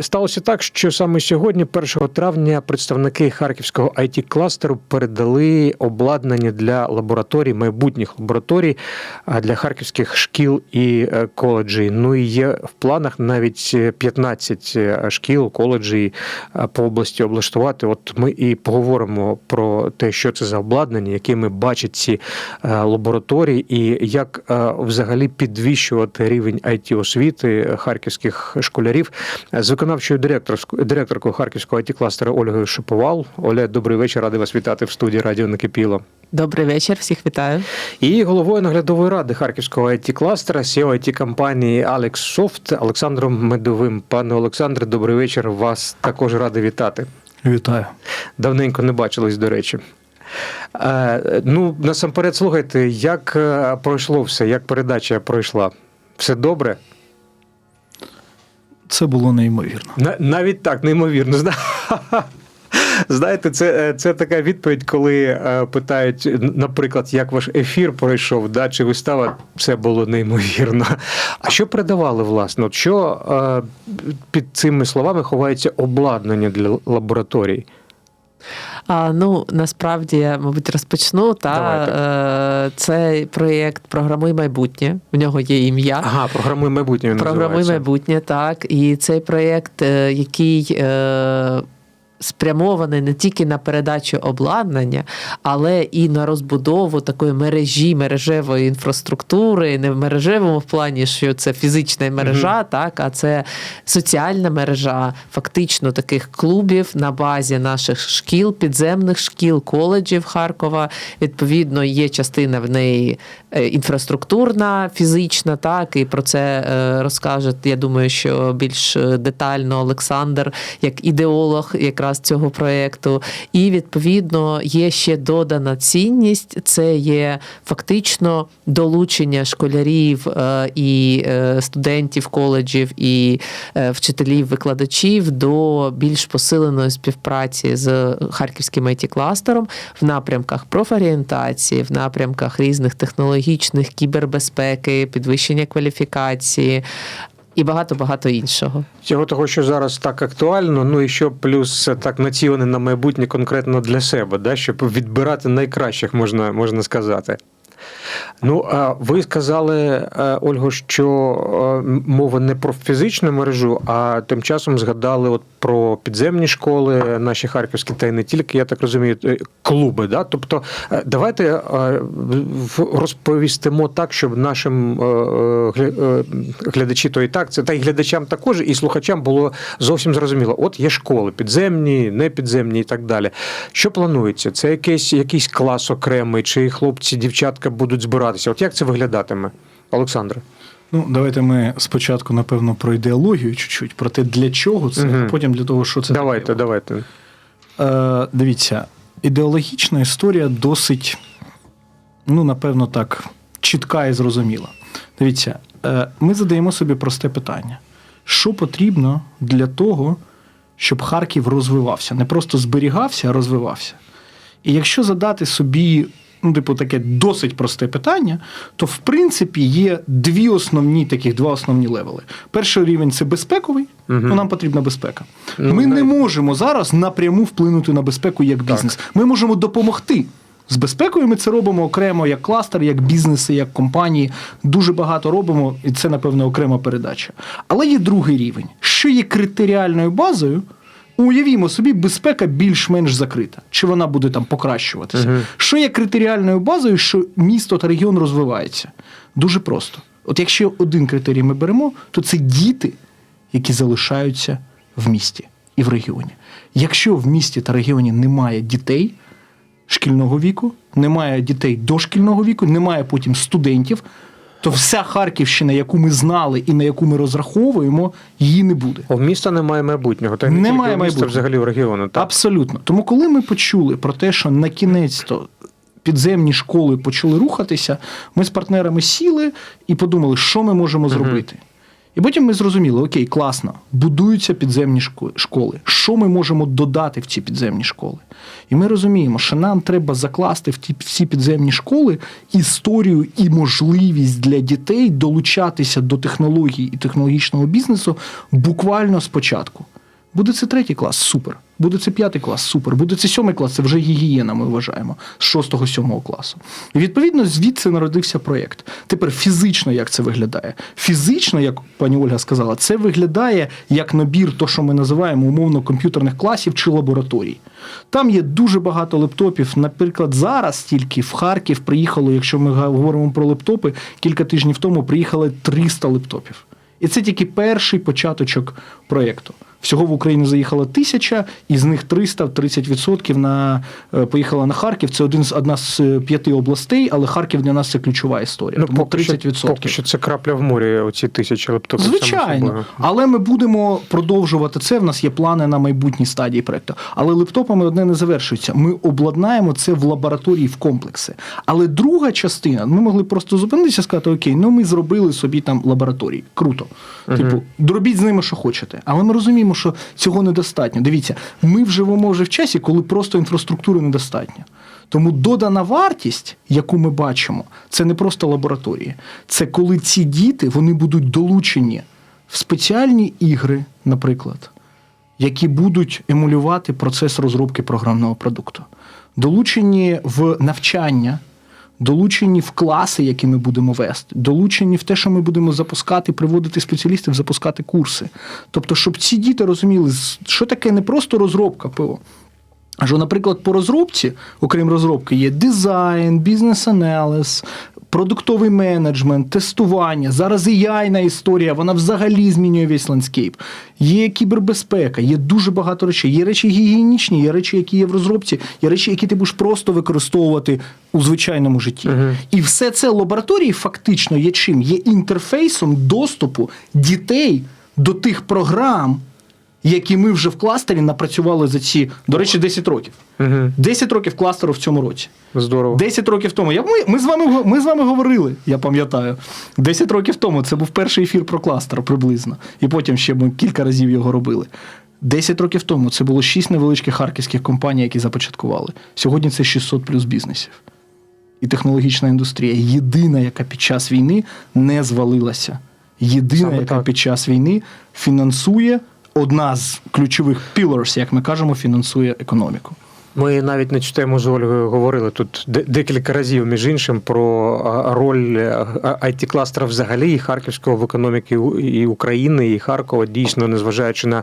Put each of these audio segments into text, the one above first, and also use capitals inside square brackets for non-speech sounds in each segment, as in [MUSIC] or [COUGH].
Сталося так, що саме сьогодні, 1 травня, представники харківського it кластеру передали обладнання для лабораторій, майбутніх лабораторій для харківських шкіл і е, коледжей. Ну і є в планах навіть е, 15 шкіл, коледжей е, по області облаштувати. От ми і поговоримо про те, що це за обладнання, якими бачать ці е, лабораторії, і як е, взагалі підвищувати рівень it освіти харківських школярів з виконавчою директорською директоркою харківського it кластера Ольгою Шиповал. Оля, добрий вечір. Радий вас вітати в студії Радіо Накипіло. Добрий вечір, всіх вітаю. І головою наглядової ради харківського it кластера CEO it компанії Alex Soft Олександром Медовим. Пане Олександре, добрий вечір. Вас також радий вітати. Вітаю. Давненько не бачились, до речі. Е, ну, насамперед, слухайте, як е, пройшло все, як передача пройшла? Все добре? Це було неймовірно. Навіть так, неймовірно. [LAUGHS] Знаєте, це, це така відповідь, коли е, питають, наприклад, як ваш ефір пройшов, да, чи вистава, це було неймовірно. А що передавали, власне? Що е, під цими словами ховається обладнання для лабораторій? А, ну насправді я, мабуть, розпочну. Та Давайте. е, цей проєкт Програмуй майбутнє. В нього є ім'я. Ага, програмуй майбутнє він Програмуй називається. майбутнє, так. І цей проєкт, е, який. Спрямований не тільки на передачу обладнання, але і на розбудову такої мережі, мережевої інфраструктури, не в мережевому в плані, що це фізична мережа, так, а це соціальна мережа, фактично таких клубів на базі наших шкіл, підземних шкіл, коледжів Харкова. Відповідно, є частина в неї е, інфраструктурна, фізична, так, і про це е, розкаже, я думаю, що більш е, детально Олександр, як ідеолог якраз цього проєкту. І відповідно є ще додана цінність. Це є фактично долучення школярів е, і е, студентів коледжів і е, вчителів, викладачів до більш посиленої співпраці з харківським it кластером в напрямках профорієнтації, в напрямках різних технологічних кібербезпеки, підвищення кваліфікації. І багато багато іншого. Цього того, що зараз так актуально, ну і що плюс так націлене на майбутнє конкретно для себе, да, щоб відбирати найкращих, можна, можна сказати. Ну, ви сказали, е, Ольго, що е, мова не про фізичну мережу, а тим часом згадали от про підземні школи, наші харківські, та й не тільки, я так розумію, е, клуби. Да? Тобто, е, давайте е, розповістимо так, щоб нашим е, е, гля- е, глядачі, то і так, це та й глядачам також, і слухачам було зовсім зрозуміло. От є школи, підземні, не підземні і так далі. Що планується? Це якийсь, якийсь клас окремий, чи хлопці, дівчатка будуть збиратися? От як це виглядатиме, Олександре? Ну, давайте ми спочатку, напевно, про ідеологію чуть-чуть, про те, для чого це, Мгм. а потім для того, що це давайте, таке. давайте. Е, дивіться, ідеологічна історія досить, ну, напевно, так, чітка і зрозуміла. Дивіться, е, ми задаємо собі просте питання: що потрібно для того, щоб Харків розвивався? Не просто зберігався, а розвивався. І якщо задати собі, ну, типу, таке досить просте питання, то в принципі є дві основні таких два основні левели. Перший рівень це безпековий, Мгм. ну нам потрібна безпека. Ну, Ми не навіть- можемо зараз напряму вплинути на безпеку як бізнес. Ми можемо допомогти. З безпекою ми це робимо окремо як кластер, як бізнеси, як компанії. Дуже багато робимо, і це, напевно, окрема передача. Але є другий рівень. Що є критеріальною базою? Уявімо собі, безпека більш-менш закрита. Чи вона буде там покращуватися? Мгм. Що є критеріальною базою, що місто та регіон розвивається? Дуже просто. От якщо один критерій ми беремо, то це діти, які залишаються в місті і в регіоні. Якщо в місті та регіоні немає дітей шкільного віку, немає дітей дошкільного віку, немає потім студентів, то вся Харківщина, яку ми знали і на яку ми розраховуємо, її не буде. У міста немає майбутнього, та не Немає майбутнього. взагалі в регіону. Так? Абсолютно. Тому, коли ми почули про те, що на кінець то підземні школи почали рухатися, ми з партнерами сіли і подумали, що ми можемо зробити. І потім ми зрозуміли: окей, класно, будуються підземні шко- школи. Що ми можемо додати в ці підземні школи? І ми розуміємо, що нам треба закласти в ті в ці підземні школи історію і можливість для дітей долучатися до технологій і технологічного бізнесу буквально спочатку. Буде це третій клас, супер. Буде це п'ятий клас, супер. Буде це сьомий клас, це вже гігієна, ми вважаємо, з шостого сьомого класу. І відповідно звідси народився проєкт. Тепер фізично як це виглядає? Фізично, як пані Ольга сказала, це виглядає як набір, то, що ми називаємо умовно комп'ютерних класів чи лабораторій. Там є дуже багато лептопів. Наприклад, зараз тільки в Харків приїхало, якщо ми говоримо про лептопи, кілька тижнів тому приїхали 300 лептопів. І це тільки перший початочок проєкту. Всього в Україну заїхало тисяча, із них 300, 30% на, е, поїхало на Харків. Це один з, одна з е, п'яти областей, але Харків для нас це ключова історія. тому Ну, поки 30%. Що, поки що це крапля в морі, оці тисячі лептопів. Звичайно, але ми будемо продовжувати це. В нас є плани на майбутні стадії проекту. Але лептопами одне не завершується. Ми обладнаємо це в лабораторії в комплекси. Але друга частина, ми могли просто зупинитися і сказати: Окей, ну ми зробили собі там лабораторії. Круто. Типу, доробіть з ними, що хочете. Але ми розуміємо, що цього недостатньо. Дивіться, ми живемо вже в часі, коли просто інфраструктури недостатньо. Тому додана вартість, яку ми бачимо, це не просто лабораторії. Це коли ці діти вони будуть долучені в спеціальні ігри, наприклад, які будуть емулювати процес розробки програмного продукту, долучені в навчання. Долучені в класи, які ми будемо вести, долучені в те, що ми будемо запускати, приводити спеціалістів, запускати курси. Тобто, щоб ці діти розуміли, що таке не просто розробка а що, наприклад, по розробці, окрім розробки, є дизайн, бізнес-аналіз, продуктовий менеджмент, тестування. Зараз і яйна історія, вона взагалі змінює весь ландскейп. Є кібербезпека, є дуже багато речей. Є речі гігієнічні, є речі, які є в розробці, є речі, які ти будеш просто використовувати у звичайному житті. Мгм. І все це лабораторії фактично є чим? Є інтерфейсом доступу дітей до тих програм, які ми вже в кластері напрацювали за ці, до речі, 10 років. Угу. 10 років кластеру в цьому році. Здорово. 10 років тому. Я, ми, ми, з вами, ми з вами говорили, я пам'ятаю. 10 років тому це був перший ефір про кластер приблизно. І потім ще ми кілька разів його робили. 10 років тому це було 6 невеличких харківських компаній, які започаткували. Сьогодні це 600 плюс бізнесів. І технологічна індустрія єдина, яка під час війни не звалилася. Єдина, Саме яка так. під час війни фінансує, одна з ключових pillars, як ми кажемо, фінансує економіку. Ми навіть на цю тему з Ольгою говорили тут декілька разів, між іншим, про роль it кластера взагалі і Харківського в економіці У- і України, і Харкова, дійсно, незважаючи на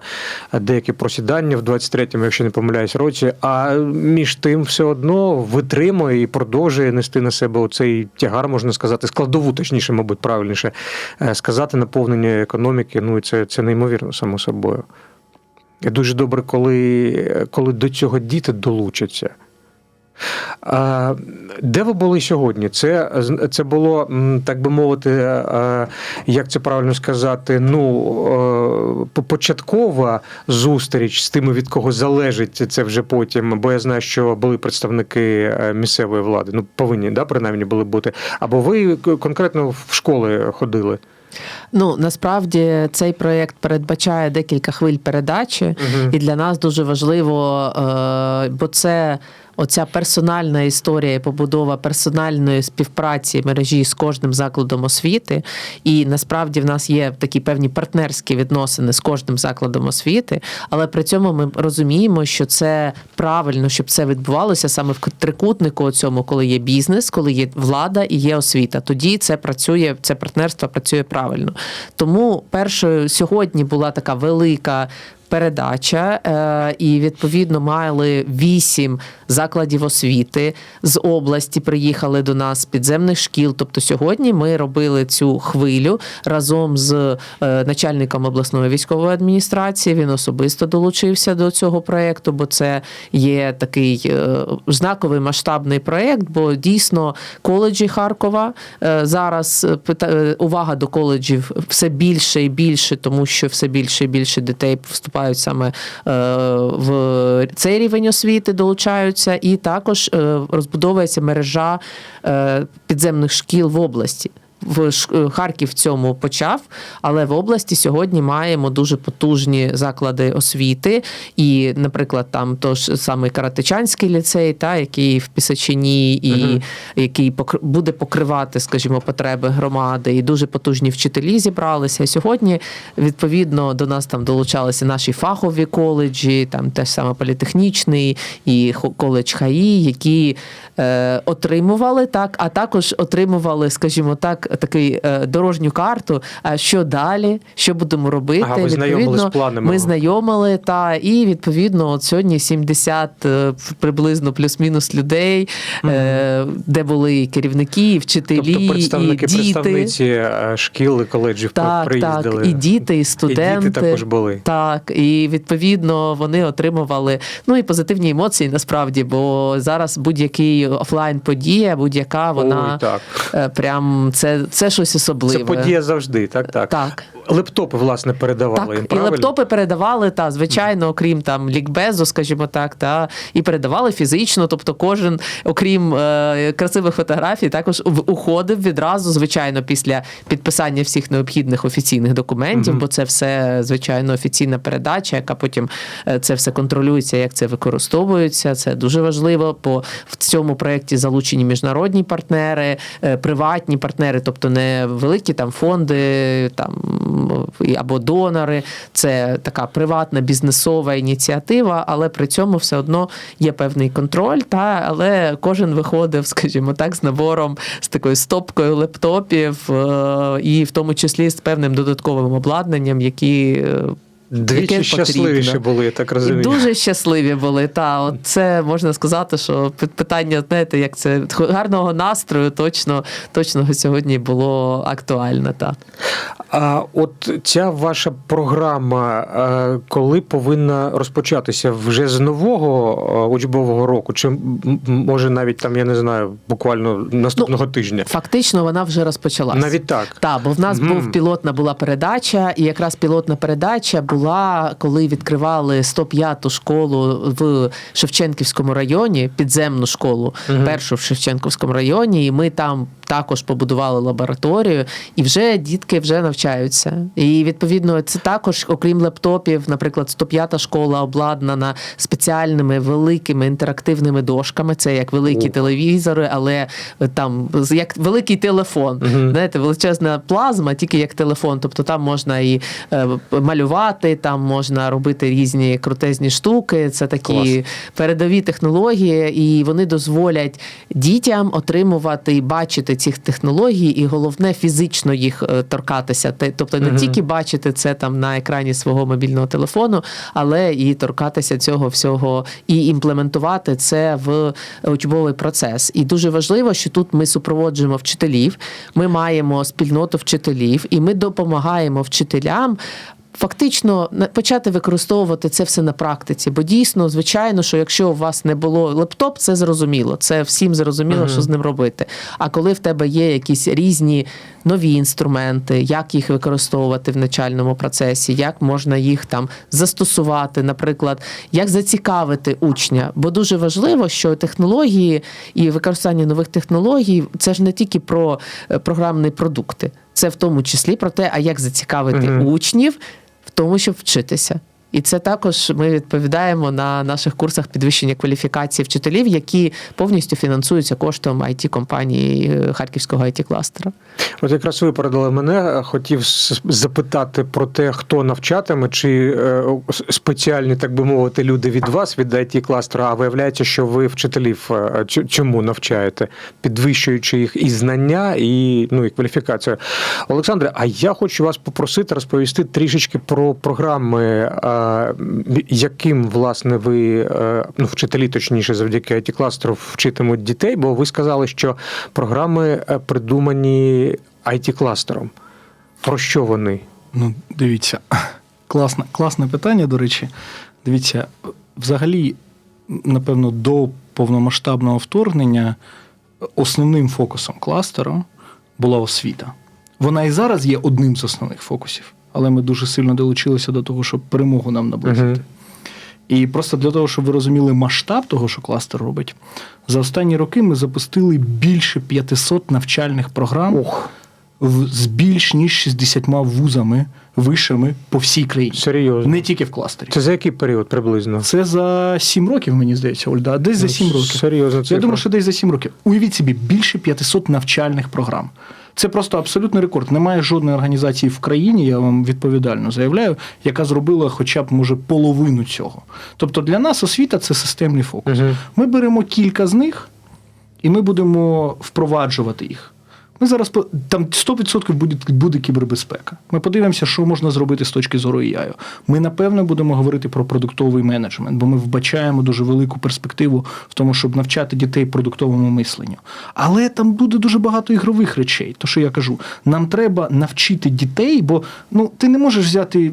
деякі просідання в 23-му, якщо не помиляюсь, році. А між тим все одно витримує і продовжує нести на себе оцей тягар, можна сказати, складову, точніше, мабуть, правильніше е, сказати, наповнення економіки. Ну і це, це неймовірно, само собою. Дуже добре, коли, коли до цього діти долучаться. А, де ви були сьогодні? Це, це було, так би мовити, е, як це правильно сказати, ну, е, початкова зустріч з тими, від кого залежить це вже потім. Бо я знаю, що були представники е, місцевої влади, ну, повинні, да, принаймні були бути. Або ви конкретно в школи ходили? Ну насправді цей проєкт передбачає декілька хвиль передачі, угу. і для нас дуже важливо, е, бо це. Оця персональна історія і побудова персональної співпраці мережі з кожним закладом освіти. І насправді в нас є такі певні партнерські відносини з кожним закладом освіти, але при цьому ми розуміємо, що це правильно, щоб це відбувалося саме в трикутнику цьому, коли є бізнес, коли є влада і є освіта. Тоді це працює, це партнерство працює правильно. Тому першою сьогодні була така велика. Передача, е, і відповідно мали вісім закладів освіти з області. Приїхали до нас підземних шкіл. Тобто сьогодні ми робили цю хвилю разом з е, начальником обласної військової адміністрації. Він особисто долучився до цього проєкту, бо це є такий е, знаковий масштабний проєкт. Бо дійсно коледжі Харкова зараз увага до коледжів все більше і більше, тому що все більше і більше дітей вступають саме е, в цей рівень освіти, долучаються, і також е, розбудовується мережа е, підземних шкіл в області. В е, Харків в цьому почав, але в області сьогодні маємо дуже потужні заклади освіти. І, наприклад, там тож самий Каратичанський ліцей, та який в Пісачині, і Мгм. який покр- буде покривати, скажімо, потреби громади, і дуже потужні вчителі зібралися. І сьогодні відповідно до нас там долучалися наші фахові коледжі, там теж саме політехнічний і коледж ХАІ, які е, отримували так, а також отримували, скажімо так, такий е, дорожню карту. А що далі, що будемо робити? Ага, ви знайомили з планами. Ми знайомили та і відповідно от сьогодні 70 е, приблизно плюс-мінус людей, е, де були і керівники, і вчителі, Тобто представники, і діти. представниці шкіл і коледжів Так, приїздили. так, і діти, і студенти. І діти також були. Так, і відповідно вони отримували ну і позитивні емоції насправді, бо зараз будь-який офлайн подія, будь-яка вона Ой, так. прям це, це щось особливе. Це подія завжди, так, так. Так. Лептопи, власне, передавали їм, Так, і лептопи передавали, та звичайно, окрім там лікбезу, скажімо так, та і передавали фізично. Тобто, кожен, окрім е, красивих фотографій, також уходив відразу, звичайно, після підписання всіх необхідних офіційних документів, Мгм. бо це все звичайно офіційна передача, яка потім е, це все контролюється, як це використовується. Це дуже важливо. Бо в цьому проєкті залучені міжнародні партнери, е, приватні партнери, тобто не великі там фонди, там або донори. Це така приватна бізнесова ініціатива, але при цьому все одно є певний контроль. Та але кожен виходив, [LAUGHS] скажімо так, з набором з такою стопкою лептопів, е, і в тому числі з певним додатковим обладнанням, які е, Двічі щасливіші потрібно. були, я так і розумію. дуже щасливі були. Та от це можна сказати, що питання, знаєте, як це гарного настрою, точно, точно сьогодні було актуально. Та. А от ця ваша програма, е, коли повинна розпочатися вже з нового е, учбового року, чи може навіть там, я не знаю, буквально наступного тижня? Фактично вона вже розпочалася. Навіть так. Так, бо в нас Мгм. був пілотна була передача, і якраз пілотна передача була, коли відкривали 105-ту школу в Шевченківському районі, підземну школу, Мгм. першу в Шевченківському районі, і ми там також побудували лабораторію, і вже дітки вже навчаються. І відповідно, це також, окрім лептопів, наприклад, 105-та школа обладнана спеціальними великими інтерактивними дошками. Це як великі Ух. телевізори, але там як великий телефон. Мгм. Знаєте, величезна плазма, тільки як телефон. Тобто там можна і е, малювати, там можна робити різні крутезні штуки. Це такі Клас. передові технології, і вони дозволять дітям отримувати і бачити ці технології, і головне фізично їх е, торкатися. Тобто не Мгм. тільки бачити це там на екрані свого мобільного телефону, але і торкатися цього всього і імплементувати це в учбовий процес. І дуже важливо, що тут ми супроводжуємо вчителів. Ми маємо спільноту вчителів, і ми допомагаємо вчителям. Фактично почати використовувати це все на практиці, бо дійсно, звичайно, що якщо у вас не було лептоп, це зрозуміло. Це всім зрозуміло, Мгм. що з ним робити. А коли в тебе є якісь різні нові інструменти, як їх використовувати в навчальному процесі, як можна їх там застосувати, наприклад, як зацікавити учня. Бо дуже важливо, що технології і використання нових технологій це ж не тільки про е, програмні продукти, це в тому числі про те, а як зацікавити Мгм. учнів в тому, щоб вчитися. І це також ми відповідаємо на наших курсах підвищення кваліфікації вчителів, які повністю фінансуються коштом it компанії е, Харківського it кластера. От якраз випередили мене. Хотів запитати про те, хто навчатиме, чи е, спеціальні, так би мовити, люди від вас, від it кластера, а виявляється, що ви вчителів е, чому навчаєте, підвищуючи їх і знання, і, ну, і кваліфікацію. Олександре, а я хочу вас попросити розповісти трішечки про програми, е, яким, власне, ви, е, ну, вчителі, точніше, завдяки it кластеру вчитимуть дітей, бо ви сказали, що програми е, придумані it кластером Про що вони? Ну, дивіться, класне, класне питання, до речі. Дивіться, взагалі, напевно, до повномасштабного вторгнення основним фокусом кластеру була освіта. Вона і зараз є одним з основних фокусів, але ми дуже сильно долучилися до того, щоб перемогу нам наблизити. Мгм. І просто для того, щоб ви розуміли масштаб того, що кластер робить, за останні роки ми запустили більше 500 навчальних програм в, з більш ніж 60 вузами, вишами по всій країні. Серйозно. Не тільки в кластері. Це за який період приблизно? Це за 7 років, мені здається, Ольда. а Десь за Ну, 7 років. серйозна Я думаю, що десь за 7 років. Уявіть собі, більше 500 навчальних програм. Це просто абсолютний рекорд. Немає жодної організації в країні, я вам відповідально заявляю, яка зробила хоча б може половину цього. Тобто для нас освіта це системний фокус. Ми беремо кілька з них, і ми будемо впроваджувати їх. Ми зараз там 100% буде, буде кібербезпека. Ми подивимося, що можна зробити з точки зору AI. Ми напевно будемо говорити про продуктовий менеджмент, бо ми вбачаємо дуже велику перспективу в тому, щоб навчати дітей продуктовому мисленню. Але там буде дуже багато ігрових речей. То що я кажу, нам треба навчити дітей, бо ну ти не можеш взяти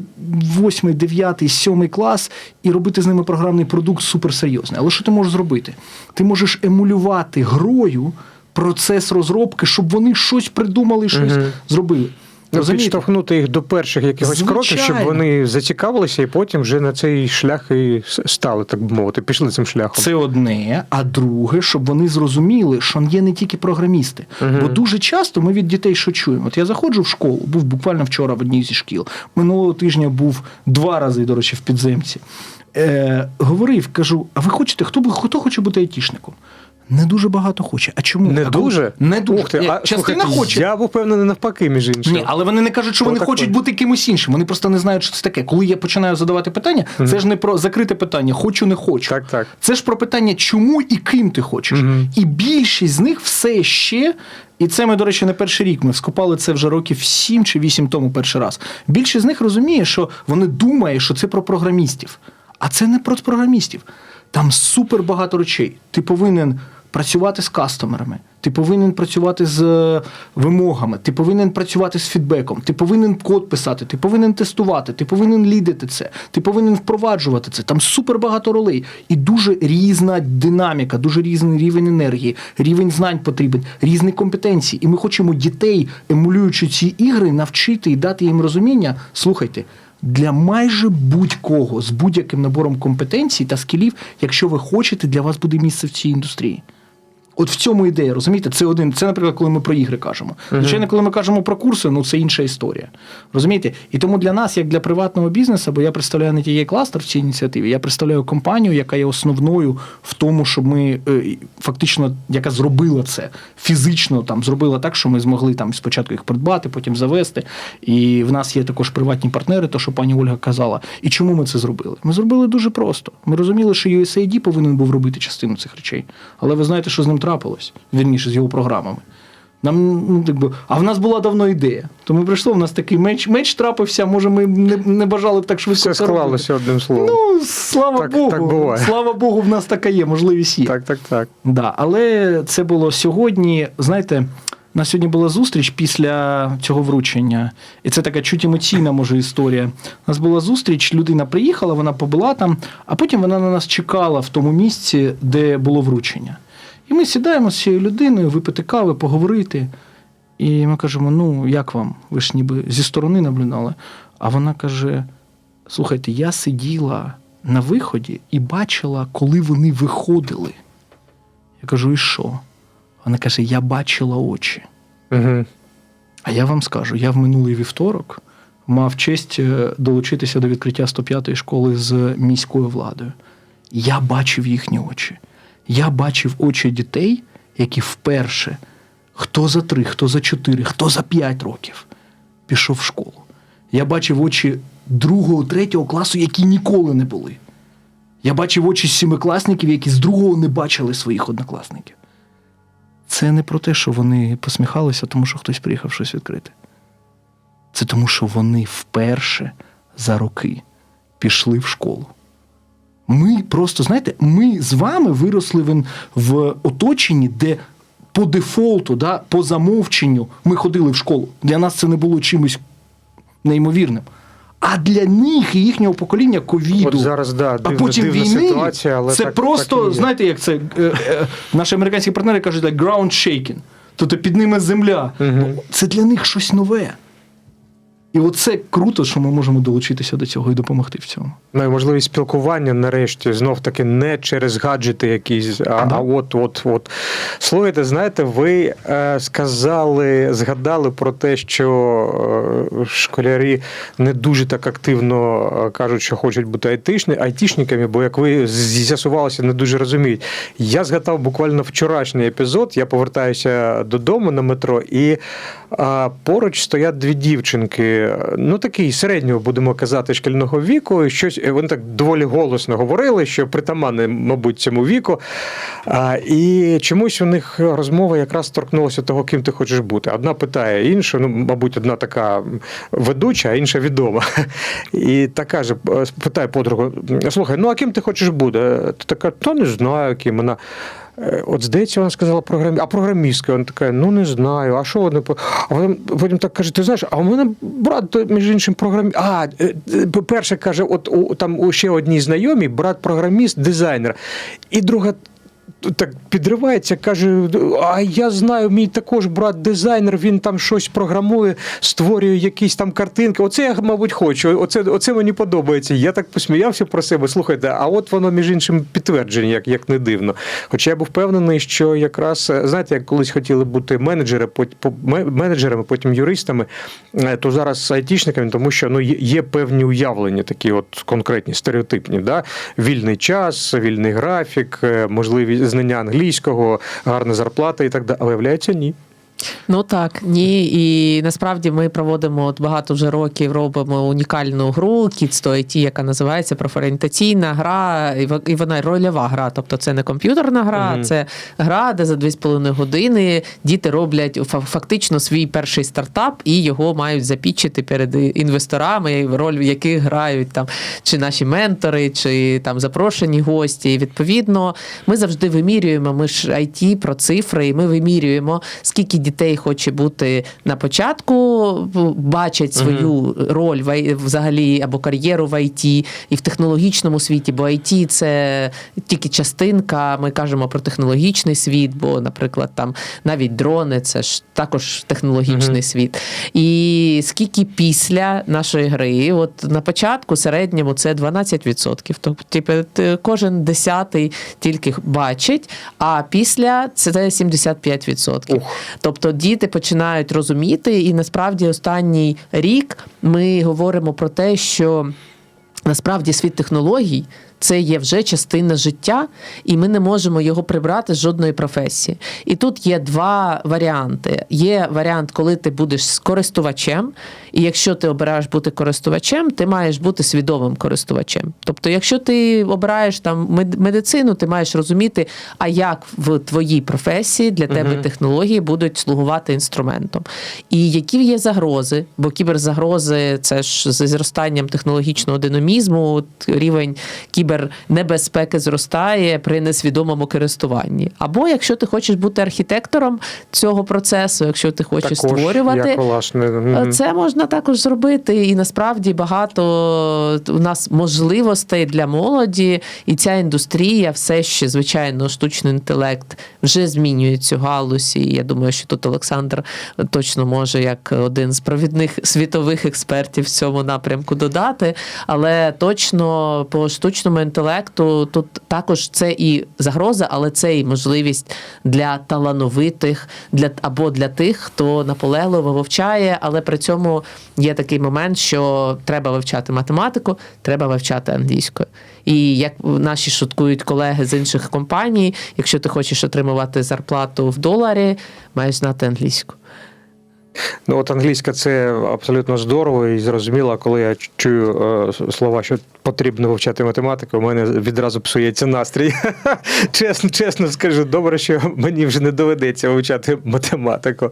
8, 9, 7 клас і робити з ними програмний продукт суперсерйозний. Але що ти можеш зробити? Ти можеш емулювати грою процес розробки, щоб вони щось придумали, щось Мгм. зробили. Ну, підштовхнути їх до перших якихось Звичайно. кроків, щоб вони зацікавилися і потім вже на цей шлях і стали, так би мовити, пішли цим шляхом. Це одне, а друге, щоб вони зрозуміли, що є не тільки програмісти. Мгм. Бо дуже часто ми від дітей що чуємо. От я заходжу в школу, був буквально вчора в одній зі шкіл. Минулого тижня був два рази, до речі, в підземці. Е, говорив, кажу: а ви хочете, хто, хто хоче бути айтішником? Не дуже багато хоче. А чому? Не А дуже? Не дуже. Ух ти, Ні, а, частина слухайте, хоче. Я був впевнений навпаки, між іншим. Ні, але вони не кажуть, що вони Отаке. хочуть бути кимось іншим. Вони просто не знають, що це таке. Коли я починаю задавати питання, це ж не про закрите питання, хочу, не хочу. Так, так. Це ж про питання, чому і ким ти хочеш. Мгм. І більшість з них все ще. І це ми, до речі, не перший рік. Ми скопали це вже років 7 чи 8 тому перший раз. Більшість з них розуміє, що вони думають, що це про програмістів. А це не про програмістів. Там супер багато речей. Ти повинен працювати з кастомерами, ти повинен працювати з е, вимогами, ти повинен працювати з фідбеком, ти повинен код писати, ти повинен тестувати, ти повинен лідити це, ти повинен впроваджувати це. Там супер багато ролей. І дуже різна динаміка, дуже різний рівень енергії, рівень знань потрібен, різні компетенції. І ми хочемо дітей, емулюючи ці ігри, навчити і дати їм розуміння. Слухайте. Для майже будь-кого з будь-яким набором компетенцій та скілів, якщо ви хочете, для вас буде місце в цій індустрії. От в цьому ідея, розумієте? Це один. Це, наприклад, коли ми про ігри кажемо. Звичайно, коли ми кажемо про курси, ну це інша історія. Розумієте? І тому для нас, як для приватного бізнесу, бо я представляю не тільки кластер в цій ініціативі, я представляю компанію, яка є основною в тому, щоб ми е, фактично, яка зробила це фізично, там зробила так, що ми змогли там спочатку їх придбати, потім завести. І в нас є також приватні партнери, то що пані Ольга казала. І чому ми це зробили? Ми зробили дуже просто. Ми розуміли, що USAID повинен був робити частину цих речей. Але ви знаєте, що з ним трапилось, вірніше, з його програмами. Нам, ну, так би, а в нас була давно ідея. То ми прийшло, в нас такий меч, меч трапився, може, ми не, не бажали б так швидко. Все склалося одним словом. Ну, слава Так- Богу. так буває. Слава Богу, в нас така є, можливість є. Так, так, так. Да, але це було сьогодні. Знаєте, у нас сьогодні була зустріч після цього вручення, і це така чуть емоційна може історія. У нас була зустріч, людина приїхала, вона побула там, а потім вона на нас чекала в тому місці, де було вручення. І ми сідаємо з цією людиною, випити кави, поговорити. І ми кажемо: ну, як вам? Ви ж ніби зі сторони наблюдали. А вона каже: слухайте, я сиділа на виході і бачила, коли вони виходили. Я кажу, і що? Вона каже: Я бачила очі. Угу. А я вам скажу, я в минулий вівторок мав честь е, долучитися до відкриття 105-ї школи з міською владою. Я бачив їхні очі. Я бачив очі дітей, які вперше, хто за три, хто за чотири, хто за п'ять років пішов в школу. Я бачив очі другого, третього класу, які ніколи не були. Я бачив очі сімикласників, які з другого не бачили своїх однокласників. Це не про те, що вони посміхалися, тому що хтось приїхав щось відкрити. Це тому, що вони вперше за роки пішли в школу. Ми просто, знаєте, ми з вами виросли в, в оточенні, де по дефолту, да, по замовченню ми ходили в школу. Для нас це не було чимось неймовірним. А для них і їхнього покоління ковіду, От зараз, да, а потім дивна війни, ситуація, але це так- просто, так знаєте, як це е, е, наші американські партнери кажуть, like ground shaking. Тобто під ними земля. Мгм. Це для них щось нове. І оце круто, що ми можемо долучитися до цього і допомогти в цьому. Ну і можливість спілкування нарешті знов таки не через гаджети якісь, а, Да. а от, от, от. Слухайте, знаєте, ви е, сказали, згадали про те, що е, школярі не дуже так активно е, кажуть, що хочуть бути айтишні, айтішниками, бо як ви з'ясувалося, не дуже розуміють. Я згадав буквально вчорашній епізод. Я повертаюся додому на метро, і а, поруч стоять дві дівчинки, ну такі середнього, будемо казати, шкільного віку. Щось е, вони так доволі голосно говорили, що притаманне, мабуть, цьому віку. А, і чомусь у них розмова якраз торкнулася того, ким ти хочеш бути. Одна питає іншу, ну, мабуть, одна така ведуча, а інша відома. І та каже, е, питає подругу: слухай, ну а ким ти хочеш бути? Ти така, то не знаю, ким вона. Е, От здається, вона сказала програмі... а програмістка. Вона така, ну не знаю, а що вони. А потім, потім так каже: ти знаєш, а у мене брат, між іншим, програміст. А, е, перше каже, от у, там у ще одній знайомій брат програміст, дизайнер. І друга. Так підривається, каже: А я знаю, мій також брат дизайнер, він там щось програмує, створює якісь там картинки. Оце я, мабуть, хочу. Оце, оце мені подобається. Я так посміявся про себе. Слухайте, а от воно між іншим підтвердження, як, як не дивно. Хоча я був впевнений, що якраз знаєте, як колись хотіли бути менеджери, менеджерами, потім юристами, е, то зараз айтішниками, тому що ну є- є певні уявлення, такі от конкретні, стереотипні. Да? Вільний час, вільний графік, е, можливість знання англійського, гарна зарплата і так далі. А виявляється, ні. Ну так, ні. І насправді ми проводимо от багато вже років, робимо унікальну гру Kids to IT, яка називається профорієнтаційна гра, і вона рольова гра. Тобто це не комп'ютерна гра, Мгм. це гра, де за 2,5 години діти роблять фактично свій перший стартап і його мають запічити перед інвесторами, роль в яких грають там чи наші ментори, чи там запрошені гості. І відповідно, ми завжди вимірюємо. Ми ж IT про цифри, і ми вимірюємо, скільки дітей хоче бути на початку, бачать свою роль в взагалі або кар'єру в IT і в технологічному світі, бо IT – це тільки частинка. Ми кажемо про технологічний світ, бо, наприклад, там навіть дрони це ж також технологічний Мгм. світ. І скільки після нашої гри, от на початку середньому це 12%. Тобто, типу, кожен десятий тільки бачить, а після це 75%. Ух. Тобто діти починають розуміти, і насправді останній рік ми говоримо про те, що насправді світ технологій. Це є вже частина життя, і ми не можемо його прибрати з жодної професії. І тут є два варіанти. Є варіант, коли ти будеш користувачем, і якщо ти обираєш бути користувачем, ти маєш бути свідомим користувачем. Тобто, якщо ти обираєш там медицину, ти маєш розуміти, а як в твоїй професії для тебе Мгм. технології будуть слугувати інструментом. І які є загрози, бо кіберзагрози це ж з зростанням технологічного динамізму, рівень кібернебезпеки зростає при несвідомому користуванні. Або якщо ти хочеш бути архітектором цього процесу, якщо ти хочеш Також, створювати. Власне. Це можна також зробити, і насправді багато у нас можливостей для молоді, і ця індустрія все ще, звичайно, штучний інтелект вже змінює цю галузь. І я думаю, що тут Олександр точно може як один з провідних світових експертів в цьому напрямку додати. Але точно по штучному інтелекту тут також це і загроза, але це і можливість для талановитих, для або для тих, хто наполегливо вивчає, але при цьому є такий момент, що треба вивчати математику, треба вивчати англійською. І як наші шуткують колеги з інших компаній, якщо ти хочеш отримувати зарплату в доларі, маєш знати англійську. Ну, от англійська це абсолютно здорово і зрозуміло, коли я чую е, слова, що потрібно вивчати математику, у мене відразу псується настрій. [LAUGHS] чесно, чесно скажу, добре, що мені вже не доведеться вивчати математику.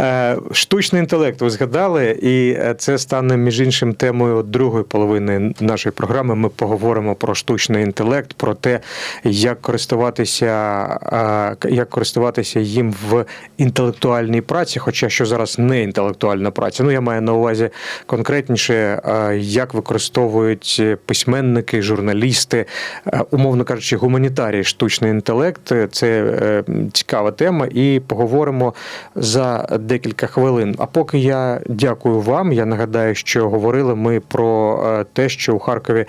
Е, штучний інтелект, ви згадали, і е, це стане між іншим темою другої половини нашої програми. Ми поговоримо про штучний інтелект, про те, як користуватися, е, як користуватися їм в інтелектуальній праці, хоча що зараз не інтелектуальна праця. Ну я маю на увазі конкретніше, е, як використовують письменники, журналісти, е, умовно кажучи, гуманітарії, штучний інтелект. Це е, цікава тема, і поговоримо за декілька хвилин. А поки я дякую вам. Я нагадаю, що говорили ми про те, що у Харкові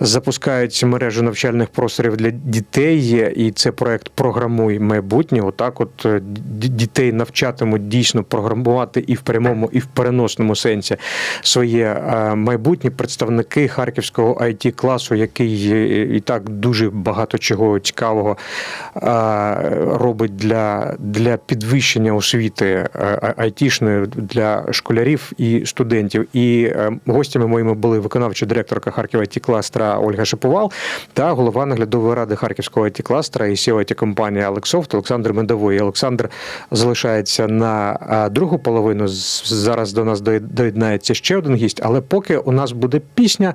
запускають мережу навчальних просторів для дітей, і це проект Програмуй майбутнє. Отак, от дітей навчатимуть дійсно програмувати і в прямому, і в переносному сенсі своє е, майбутнє. Представники харківського it класу, який е, і так дуже багато чого цікавого е, робить для, для підвищення освіти айтішної для школярів і студентів. І гостями моїми були виконавча директорка Харкова it кластера Ольга Шиповал та голова наглядової ради Харківського it кластера і it компанії Алексофт Олександр Медовий. Олександр залишається на другу половину. З- Зараз до нас доєднається ще один гість. Але поки у нас буде пісня